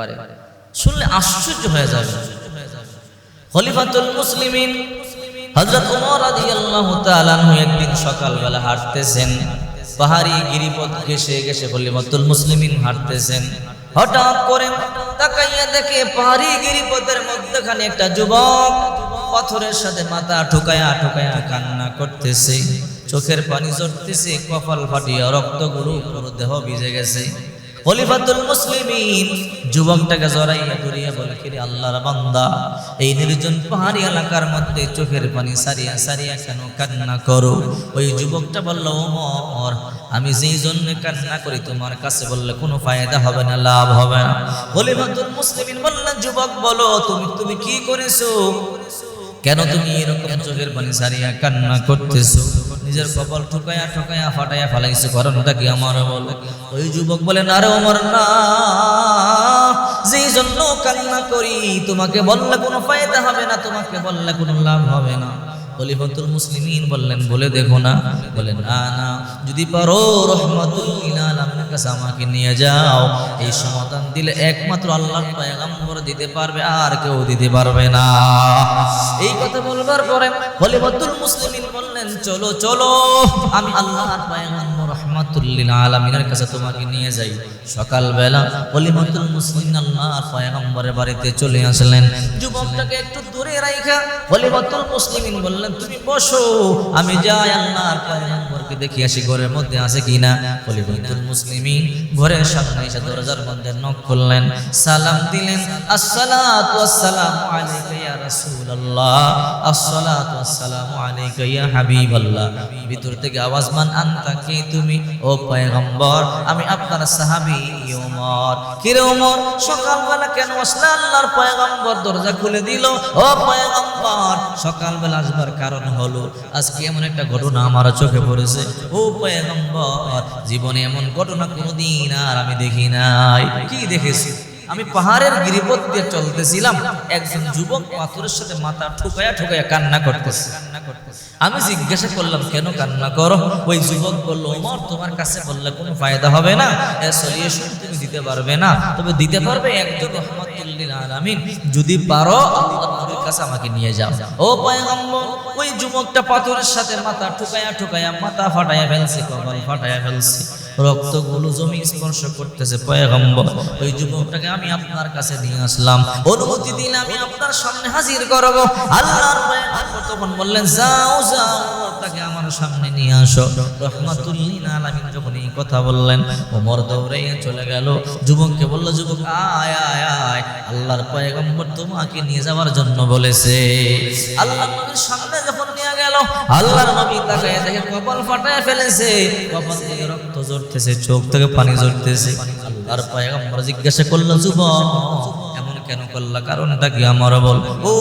পারে। শুনলে আশ্চর্য হয়ে যাবে। খলিফাতুল মুসলিমিন হযরত ওমর রাদিয়াল্লাহু একদিন সকালবেলা হাঁটতেছেন। পাহাড়ি গিরিপথ ঘেসে খলিফাতুল মুসলিমিন হাঁটতেছেন। হঠাৎ করে তাকাইয়া দেখে পাহাড়ি গিরিপথের মধ্যখানে একটা যুবক পাথরের সাথে মাথা ঠুকায়া ঠুকায়া কান্না করতেছে। চোখের পানি ঝরতেছে, কপাল ফাটিয়া রক্তগুলো পুরো দেহ ভিজে গেছে। খলিফাতুল মুসলিমিন। যুবকটাকে জড়াইয়া ধরিয়া বলে কিরে আল্লাহর বান্দা? এই নির্জন পাহাড়ি এলাকার মধ্যে চোখের পানি সারিয়া সারিয়া কেন কান্না করো? ওই যুবকটা বলল, ওমর, আমি যেই জন্য কান্না করি, তোমার কাছে বললে কোনো ফায়দা হবে না, লাভ হবে না। খলিফাতুল মুসলিমিন বললেন, যুবক, বলো, তুমি তুমি কি করেছ? কেন তুমি এরকম চোখের পানি সারিয়া কান্না করতেছো? নিজের কপাল ঠোকায়া ঠোকায়া ফাটায়া করেন কারণটা কি আমার বলে ওই যুবক বলে, না রে আমার না। যেই জন্য কান্না করি, তোমাকে বললে কোনো ফায়দা হবে না, তোমাকে বললে কোনো লাভ হবে না। খলিফাতুল মুসলিমিন বললেন, বলে দেখো না। বলেন, না না। যদি পারো রহমাতুল আলামিনের কাছে আমাকে নিয়ে যাও। এই সমাধান দিলে একমাত্র আল্লাহ পয়গম্বর দিতে পারবে, আর কেউ দিতে পারবে না। এই কথা বলবার পরে খলিফাতুল মুসলিমিন বললেন, চলো চলো, আমি আল্লাহর পয়গম্বর রহমাতুল্লিল আলামিনের কাছে তোমাকে নিয়ে যাই। সকালবেলা খলিফাতুল মুসলিমিন আল্লাহর পয়গম্বরের বাড়িতে চলে আসলেন। যুবকটাকে একটু দূরে রাইখা খলিফাতুল মুসলিমিন বললেন, তুমি বসো, আমি যাই আল্লাহর পয়গম্বরকে দেখি আসি, ঘরের মধ্যে আছে কিনা? খলিফাতুল মুসলিমিন ঘরের সামনে এসে দরজার মধ্যে নক করলেন সালাম দিলেন, আসসালাতু আসসালামু আলাইকা ইয়া রাসূলুল্লাহ, আসসালাতু আসসালামু আলাইকা ইয়া হাবিবাল্লাহ। ভিতর থেকে আওয়াজ মান, আনতা কে তুমি? ও পয়গম্বর, আমি আপনার সাহাবি ওমর কিরে ওমর সকালবেলা কেন আসলে আল্লাহর পয়গম্বর দরজা খুলে দিল? ও পয়গম্বর, সকালবেলা আসবার কারণ হলো, আজকে এমন একটা ঘটনা আমার চোখে পড়েছে। ও পয়গম্বর, জীবনে এমন ঘটনা কোনোদিন আর আমি দেখি নাই। কি দেখেছি? আমি পাহাড়ের গিরিপথ দিয়ে চলতেছিলাম। একজন যুবক পাথরের সাথে মাথা ঠুকায়া ঠুকায়া কান্না করতেছে। আমি জিজ্ঞাসা করলাম, কেন কান্না করো? ওই যুবক বলল, ওমর, তোমার কাছে বললে কোনো ফায়দা হবে না। সলিউশন তুমি দিতে পারবে না। তবে দিতে পারবে একজন রহমাতুল্লিল আলামিন। যদি পারো আল্লাহর কাছে আমাকে নিয়ে যাও। ও পয়গম্বর, ওই যুবকটা পাথরের সাথে মাথা ঠুকায়া ঠুকায়া মাথা ফাটায়া ফেলছে, কপাল ফাটায়া ফেলছে। রক্তগুলো জমি স্পর্শ করতেছে, পয়গম্বর, ওই যুবকটাকে আমি আপনার কাছে নিয়ে আসলাম। অনুমতি দিলে আমি আপনার সামনে হাজির করব। আল্লাহর তখন বললেন, যাও যাও, তাকে আমার সামনে নিয়ে আসো। রহমাতুল্লিন যখন এই কথা বললেন, ওমর দৌড়াইয়া চলে গেল। যুবককে বলল, যুবক, আয় আয় আয়, আল্লাহর পয়গম্বর তোমাকে নিয়ে যাওয়ার জন্য বলেছে। আল্লাহর সামনে যখন আল্লাহর নবী দেখে কপাল ফাটায় ফেলেছে। কপাল থেকে রক্ত ঝরতেছে, চোখ থেকে পানি ঝরতেছে। জিজ্ঞাসা এমন কেন করলা? কারণটা কি আমার বল? ও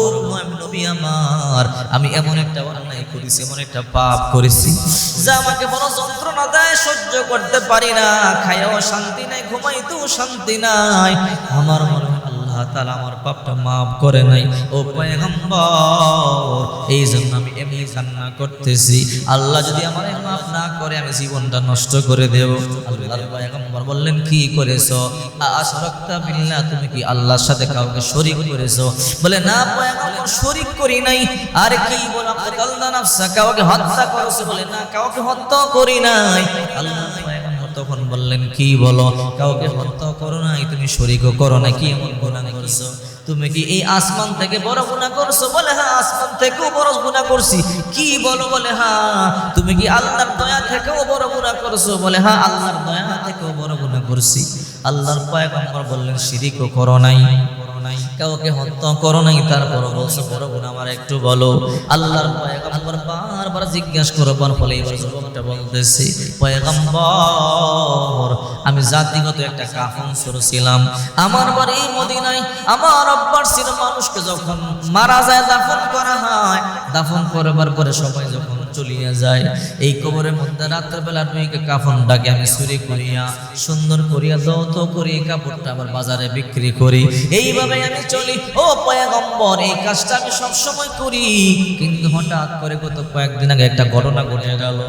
নবী আমার, আমি এমন একটা অন্যায় করেছি, এমন একটা পাপ করেছি, যা আমাকে বড় যন্ত্রণা দেয়, সহ্য করতে পারি না। খাইও শান্তি নাই, ঘুমাইতেও শান্তি নাই। আমার মনে আল্লাহ তাআলা আমার পাপটা মাফ করে নাই। ও পয়গম্বর, এই জন্য আমি এমনি কান্না করতেছি। আল্লাহ যদি আমার মাফ না করে, আমি জীবনটা নষ্ট করে দেব। আল্লাহর পয়গম্বর বললেন, কি করেছ? আশরাকতা বিল্লাহ, তুমি কি আল্লাহর সাথে কাউকে শরীক করেছ? বলে, না পয়গম্বর, শরীক করি নাই। আর কি বলা? কাউকে হত্যা করেছ বলে, না, কাউকে হত্যা করি নাই। আল্লাহ তখন বললেন, কি বলো? কাউকে হত্যা করো নাই? তুমি শরীকও করো না কি এমন গুনাহ করছ তুমি কি এই আসমান থেকে বড় গুনাহ করছ? বলে হ্যাঁ আসমান থেকেও বড় গুনাহ করছি। কি বলো? বলে হ্যাঁ তুমি কি আল্লাহর দয়া থেকেও বড় গুনাহ করছ? বলে হ্যাঁ আল্লাহর দয়া থেকেও বড় গুনাহ করছি। আল্লাহর পয়গম্বর বললেন, শিরিকও করো নাই, কাউকে হত্যা করো নাই? তারপর বলছো, বড় গুণ আমার একটু বলো। আল্লাহর পয়গম্বর বারবার জিজ্ঞাসা করবার ফলে এবার যুবকটা বলতেছে। পয়গম্বর, আমি জাতিগত একটা কাফন ছিলাম আমার বাড়ি মদিনায়, আমার আব্বার ছিল মানুষকে যখন মারা যায়, দাফন করা হয়। দাফন করবার পরে সবাই যখন এই কবরের মধ্যে কাফনটাকে আমি চুরি করিয়া, সুন্দর করিয়া করি, কাপড়টা বাজারে বিক্রি করি। এইভাবে আমি চলি। ও পয়গম্বর, এই কাজটা আমি সব সময় করি। কিন্তু হঠাৎ করে গত কয়েকদিন আগে একটা ঘটনা ঘটে গেল,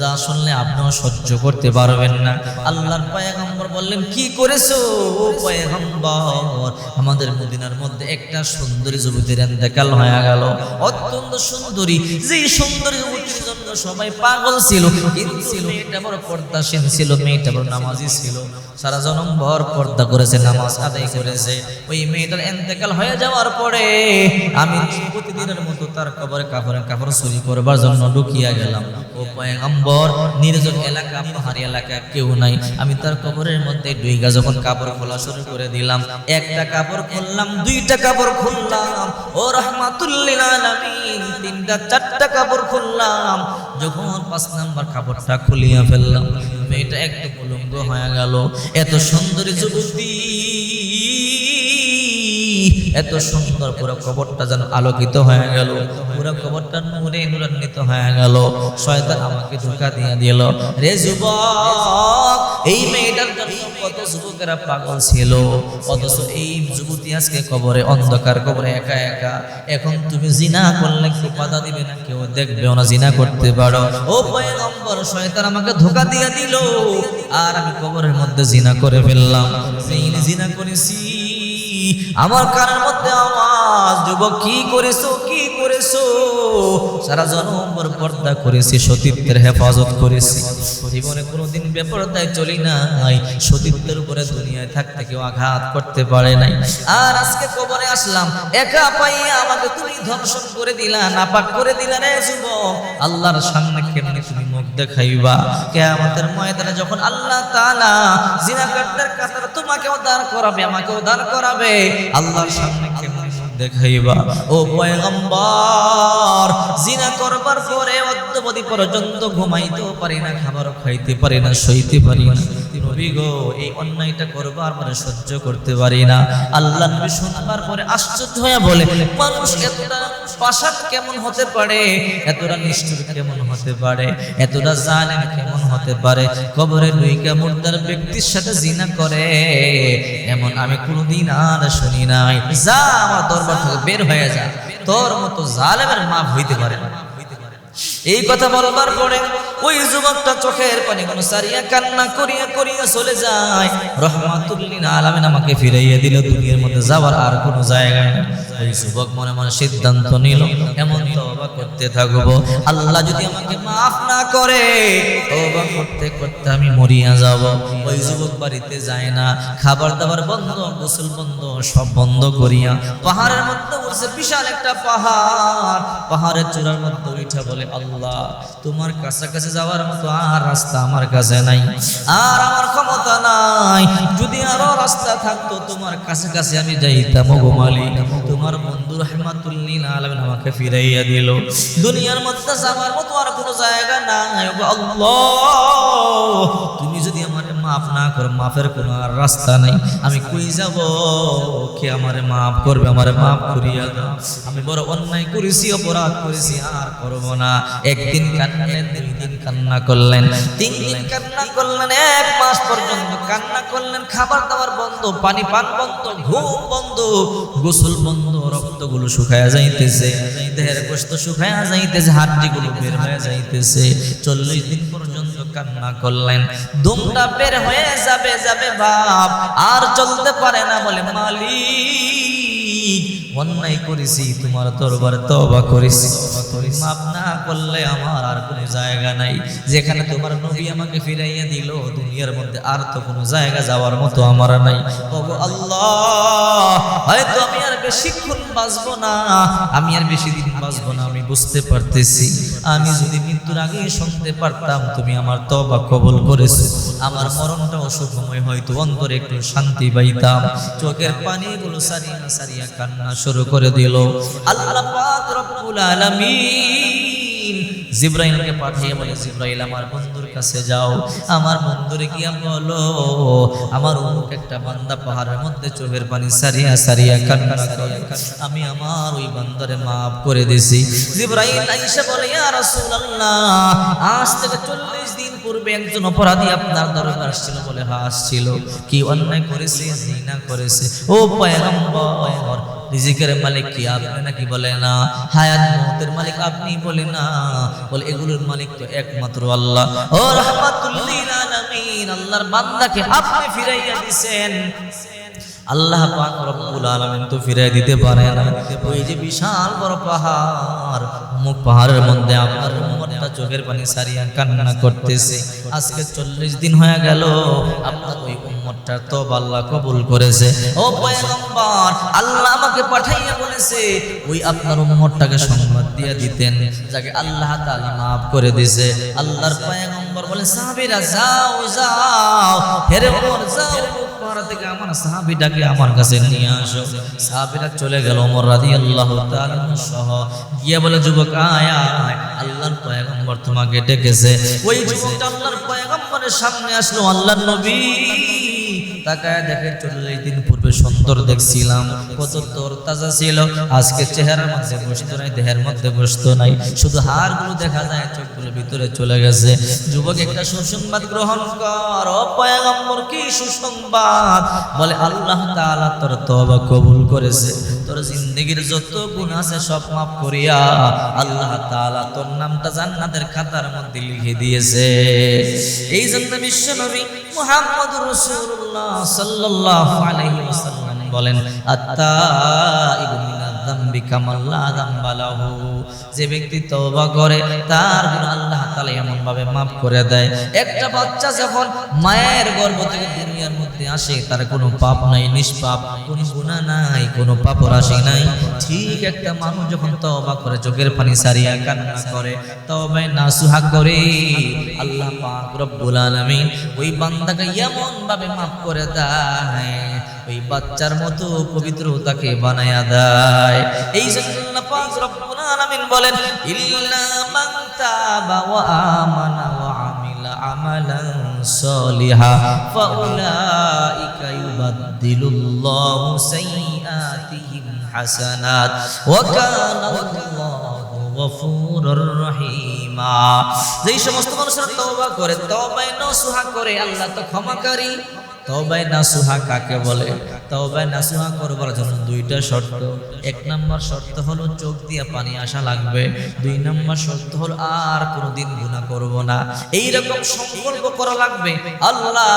যা শুনলে আপনিও সহ্য করতে পারবেন না। আল্লাহর পয়গম্বর বললেন, কি করেছ ও পয়গম্বর? আমাদের মদিনার মধ্যে একটা সুন্দরী যুবতীর এন্তেকাল হয়ে গেল। অত্যন্ত সুন্দরী, যেই সুন্দরী যুবতীর জন্য সবাই পাগল ছিল কিন্তু মেয়েটা বড় পর্দাসীন ছিল, মেয়েটা বড় নামাজি ছিল। সারা জনম ভর পর্দা করেছে, নামাজ আদায় করেছে। ওই মেয়েটার এন্তেকাল হয়ে যাওয়ার পরে আমি প্রতিদিনের মতো তার কবরে কাপড়ে কাপড় চুরি করবার জন্য ঢুকিয়া গেলাম। ও পয়গম্বর, নির্জন এলাকা, পাহাড়ি এলাকা কেউ নাই। আমি তার কবরের মধ্যে দুইগা যখন কাপড় খোলা শুরু করে দিলাম, একটা কাপড় খুললাম, দুইটা কাপড় খুললাম। ও রহমাতুল্লিল আলামিন, তিনটা, চারটা কাপড় খুললাম। যখন পাঁচ নাম্বার কাপড়টা খুলিয়া ফেললাম, মেয়েটা একটু উলঙ্গ হয়ে গেল। এত সুন্দরী যুবতী। এত সুন্দর পুরো কবরটা যেন আলোকিত হয়ে গেল। পুরো কবরটা নূরে নূরান্বিত হয়ে গেল। শয়তান আমাকে ধোকা দিয়ে দিল। রে যুবক, এই মেয়েটার জন্য কত যুবকেরা পাগল ছিল। অথচ এই যুবতী আজকে কবরে, অন্ধকার কবরে, একা একা। এখন তুমি জিনা করলে কেউ বাধা দিবে না? কেউ দেখবেও না, জিনা করতে পারো। ও পয়গম্বর, শয়তান আমাকে ধোকা দিয়ে দিল। আর আমি কবরের মধ্যে জিনা করে ফেললাম। জিনা করেছি। আমার কানের মধ্যে আওয়াজ যুবক কি করেছ কি সারা জনম্বর পর্দা করেছি, সতীত্বের হেফাজত করেছি। জীবনে কোনোদিন বেপরদায় চলি নাই, সতীত্বের উপরে দুনিয়ায় থাকতে কেউ আঘাত করতে পারে নাই। আর আজকে কবরে আসলাম, একা পাইয়া আমাকে তুমি ধর্ষণ করে দিলা, নাপাক করে দিলা রে যুবক। আল্লাহর সামনে কেমনে তুমি মুখ দেখাইবা? কেয়ামতের ময়দানে যখন আল্লাহ তাআলা জিনাকারদের কাতার তোমাকেও উদ্ধার করাবে, আমাকেও উদ্ধার করাবে, আল্লাহর সামনে কেমনে দেখাইবা। ও পয়গম্বর, জিনা করবার পরে অদ্যবধি পর্যন্ত ঘুমাইতেও পারি না, খাবার খাইতে পারি না, সইতে পারি না। নবী গো, এই অন্যায়টা করবার পরে সহ্য করতে পারি না। আল্লাহ নবী শুনবার পরে আশ্চর্য হয়ে বলে, মানুষ এতটা পাশান কেমন হতে পারে? এতটা নিষ্ঠুর কেমন হতে পারে? এতটা জালেম কেমন হতে পারে? কবরে লুইকা মুর্দার ব্যক্তির সাথে জিনা করে। এমন আমি কোনোদিন আর শুনি নাই। যা আমার দরবার থেকে বের হয়ে যা। তোর মতো জালেমের মাপ হইতে পারে না। এই কথা বলবার পরে ওই যুবকটা চোখের পানি কোন সারিয়া কান্না করিয়া করিয়া চলে যায়। রহমাতুল্লিন আলামিন আমাকে ফিরাইয়া দিল, দুনিয়ার মধ্যে যাওয়ার আর কোনো জায়গা নেই। ওই যুবক মনে মনে সিদ্ধান্ত নিল, এমন তওবা করতে থাকব। আল্লাহ যদি আমাকে মাফ না করে, তওবা করতে করতে আমি মরিয়া যাব। ওই যুবক বাড়িতে যায় না, খাবার দাবার বন্ধ, গোসল বন্ধ, সব বন্ধ করিয়া পাহাড়ের মধ্যে উঠছে বিশাল একটা পাহাড়। পাহাড়ের চূড়ার মধ্যে উঠা বলে, আল্লাহ তোমার কাছাকাছি যাওয়ার মতো আর রাস্তা আমার কাছে নাই, আর আমার ক্ষমতা নাই। যদি আরও রাস্তা থাকতো, তোমার কাছাকাছি আমি যাইতাম গো মালিক। তোমার বন্ধু রহমাতুল্লিন আলামিন আমাকে ফিরাইয়া দিল। দুনিয়ার মধ্যে যাওয়ার মতো আর কোনো জায়গা নাই আল্লাহ। মাফ না করো, মাফের কোনো আর রাস্তা নাই। আমি কই যাব? কে আমারে মাফ করবে? আমারে মাফ করিয়া দাও। আমি বড় অন্যায় করেছি, অপরাধ করেছি, আর করব না। একদিন কান্নালেন দুই দিন কান্না করলেন। তিন দিন কান্না করলেন, এক মাস পর্যন্ত কান্না করলেন। খাবার দাবার বন্ধ, পানি পান বন্ধ, ঘুম বন্ধ, গোসল বন্ধ, রক্তগুলো শুকায়া যাইতেছে। দেহের গোস্ত শুকায়া যাইতেছে, হাড্ডিগুলো বের হয়ে যাইতেছে। চল্লিশ দিন পর্যন্ত কান্না করলেন। দুমটা বের হয়ে যাবে যাবে বাপ, আর চলতে পারে না বলে, মালিক, অন্যায় করেছি, তোমার দরবারে তবা করেছি। মাপ না করলে আমার আর কোনো জায়গা নাই। যেখানে তোমার নবী আমাকে ফিরাইয়া দিল, দুনিয়ার মধ্যে আর তো কোনো জায়গা যাওয়ার মতো আমার নাই। ওগো আল্লাহ, হয়তো আমি আর বেশিক্ষণ বাঁচবো না, আমি আর বেশি দিন বাঁচবো না, আমি বুঝতে পারতেছি। আমি যদি মৃত্যুর আগে শুনতে পারতাম তুমি আমার তবা কবল করেছ। আমার মরণটা অসুখময় হয়তো অন্তরে একটু শান্তি পাইতাম। চোখের পানিগুলো সারিয়া সারিয়া কান্না শুরু করে দিল। আল্লাহ পাক রব্বুল আলামিন জিব্রাইলকে পাঠিয়ে বলে, জিব্রাইল, আমার বন্ধুর কাছে যাও। আমার বন্ধুরে গিয়া বলো, আমার অমুক একটা বান্দা পাহাড়ের মধ্যে চোখের পানি সারিয়া সারিয়া কান্না আমি আমার ওই বান্দারে মাফ করে দিছি। জিব্রাইল আইসা বলে, ইয়া রাসূলুল্লাহ, আজ থেকে 40 দিন পূর্বে একজন অপরাধী আপনার দরবার আসছিল বলে হ্যাঁ আসছিল কি অন্যায় করেছে, জিনা করেছে? ও পয়গম্বর রিজিকের মালিক কি আপনি নাকি বলে না? হায়াত মৌতের মালিক আপনি বলে না। বলে, এগুলোর মালিক তো একমাত্র আল্লাহ। ও রহমাতুল লিল আলামিন, আল্লাহর বান্দাকে আপনি ফিরাইয়া দিবেন আল্লাহ পাক রব্বুল আলামিন তো ফিরাই দিতে পারে না ওই যে বিশাল বড় পাহাড় মুখ পাহাড়ের মধ্যে আপনার উম্মতটা চোখের পানি সারিয়া কান্না করতেছে। আজকে চল্লিশ দিন হয়ে গেল, আপনার ওই উম্মতটা তো আল্লাহ কবুল করেছে। ও পয়গম্বর, আল্লাহ আমাকে পাঠাইয়া বলেছে, ওই আপনার উম্মতটাকে সংবাদ দিয়ে দিতেন, যাকে আল্লাহ তাআলা মাফ করে দিছে। আল্লাহর পয়গম্বর বলে, সাহাবীরা, যাও যাও হেরে ওমর যাও আমার সাহাবিটাকে আমার কাছে নিয়ে আসো। চলে গিয়ে বলে তোমাকে ডেকেছে। ওই যুবকটা আল্লাহর পয়গম্বরের সামনে আসলো, আল্লাহর নবী। তাকায় দেখে চল্লিশ দিন পূর্বে সুন্দর দেখছিলাম, কত তোর তাজা ছিল। আজকে চেহারার মধ্যে বসতো নাই, দেহের মধ্যে বসতো নাই। শুধু হাড়গুলো দেখা যায় চোখগুলো ভিতরে চলে গেছে। যুবক একটা সুসংবাদ গ্রহণ কর। ও পয়গম্বর, কি সুসংবাদ? বলে, আল্লাহ তাআলা তোর তওবা কবুল করেছে। তোর জিন্দেগীর যত গুণ আছে সব মাফ করিয়া আল্লাহ তাআলা তোর নামটা জান্নাতের খাতার মধ্যে লিখে দিয়েছে। এই জন্য বিশ্ব নবী মুহাম্মদুর রাসূলুল্লাহ সাল্লাল্লাহু আলাইহি ওয়াসাল্লাম বলেন মিনাদ যে ব্যক্তি করে, তার আল্লাহ এমন ভাবে করে দেয়। একটা বাচ্চা যখন মায়ের থেকে দুনিয়ার মধ্যে আসে, তার কোনো পাপ নাই, নিষ্পাপ নাই, কোনো পাপ রাশি নাই। ঠিক একটা মানুষ যখন তওবা করে, চোখের পানি সারিয়া কান্না করে, তওবায় নাসুহা করে, আল্লাহ আলামিন ওই বান্দাকে এমন ভাবে maaf করে দেয়। ওই বাচ্চার মতো পবিত্র তাকে বানায়া দেয়। এই গফুরুর রহিমা। যেই সমস্ত মানুষেরা তওবা করে তওবায় নসুহা করে আল্লাহ তো ক্ষমাকারী। তওবায় নাসুহা কাকে বলে? তওবায় নাসুহা করবার জন্য দুইটা শর্ত। এক নাম্বার শর্ত হলো চোখ দিয়ে পানি আসা লাগবে। দুই নাম্বার শর্ত হলো আর কোনোদিন গুনাহ করব না। এই রকম সংকল্প করা লাগবে, আল্লাহ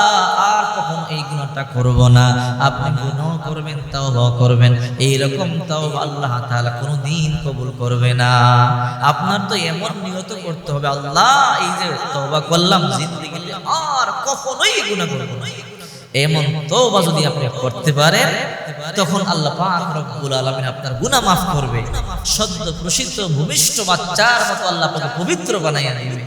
আর কখনো এই গুনাহটা করব না। আপনি গুনাহ করবেন, তওবা করবেন। এই রকম তওবা আল্লাহ তাআলা কোনোদিন কবুল করবে না। আপনার তো এমন নিয়ত করতে হবে, আল্লাহ, এই যে তওবা করলাম, জিন্দেগিতে আর কখনোই গুনাহ করব না। এমন তওবা যদি আপনি করতে পারেন, তখন আল্লাহ পাক রব্বুল আলামিন আপনার গুনাহ মাফ করবে। সদ্য প্রসিদ্ধ ভূমিষ্ঠ বাচ্চার মতো আল্লাহ পবিত্র বানাইয়া দিবে।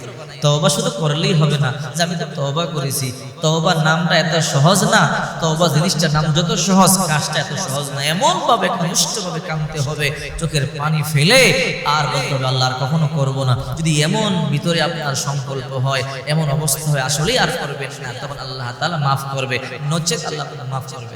তওবা শুধু করলেই হবে না, যে আমি তো তওবা করেছি। তওবা নামটা এত সহজ না, তওবা জিনিসটার নাম যত সহজ, কাজটা এত সহজ না এমন ভাবে ঘনিষ্ঠ ভাবে কামতে হবে, চোখের পানি ফেলে আর বলতে হবে আল্লাহ আর কখনো করব না। যদি এমন ভিতরে আপনার সংকল্প হয়, এমন অবস্থা হয়, আসলেই আর করবেন না, তখন আল্লাহ তাআলা মাফ করবে, নচেত আল্লাহ মাফ করবে